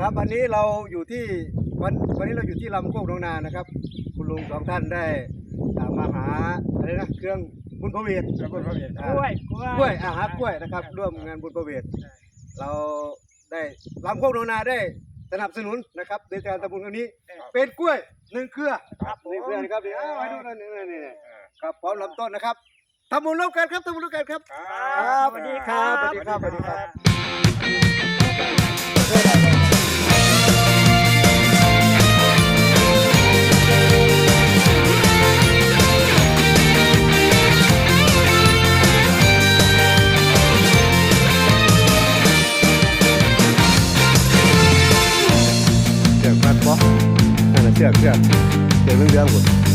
ครับวันนี้เราอยู่ที่วันวันนี้เราอยู่ที่ลำโคกหนองนานะครับ คุณลุงสองท่านได้อ่ามาหาอะไรนะเครื่องบุญพระเวทแล้วก็เขาเห็นอ่ากล้วยกล้วยอาหารกล้วยนะครับ ร่วมงานบุญพระเวทเราได้ลำโคกหนองนาได้สนับสนุนนะครับในการทำบุญครั้งนี้ เป็นกล้วยหนึ่งเครือครับผมหนึ่งเครือนะครับเดี๋ยวเอาให้ดูหน่อยนี่นี่นี่ครับพร้อมลำต้นนะครับทำบุญร่วมกันครับทำบุญร่วมกันครับ ครับสวัสดีครับสวัสดีครับสวัสดีครับ เชือกมัดปะ